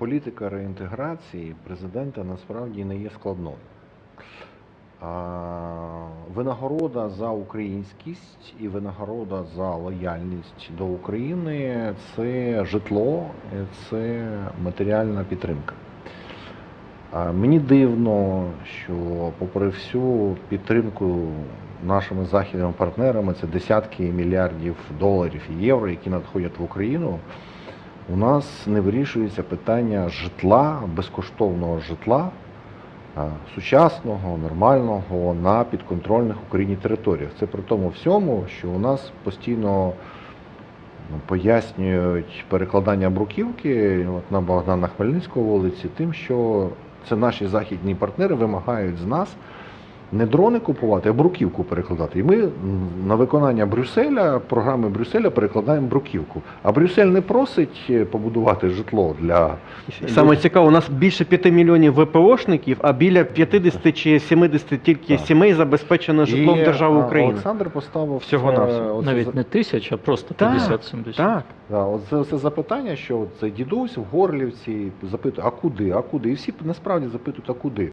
Політика реінтеграції президента насправді не є складною. Винагорода за українськість і винагорода за лояльність до України це житло, це матеріальна підтримка. Мені дивно, що попри всю підтримку нашими західними партнерами, це десятки мільярдів доларів і євро, які надходять в Україну, у нас не вирішується питання житла, безкоштовного житла, сучасного, нормального на підконтрольних Україні територіях. Це при тому всьому, що у нас постійно ну, пояснюють перекладання бруківки от на Богдана Хмельницького вулиці тим, що це наші західні партнери вимагають з нас не дрони купувати, а бруківку перекладати. І ми на виконання Брюсселя, програми Брюсселя перекладаємо бруківку. А Брюссель не просить е, побудувати житло для Саме цікаво, у нас більше 5 мільйонів ВПОшників, а біля 50 чи 70 тільки Так. сімей забезпечено житлом І, держави України. Олександр поставив Всього-навсього. е, оце Навіть не тисяч, а просто Так, 50-70. Так. Да, от це, це запитання, що це дідусь в Горлівці запитує, а куди, а куди? І всі насправді запитують, а куди?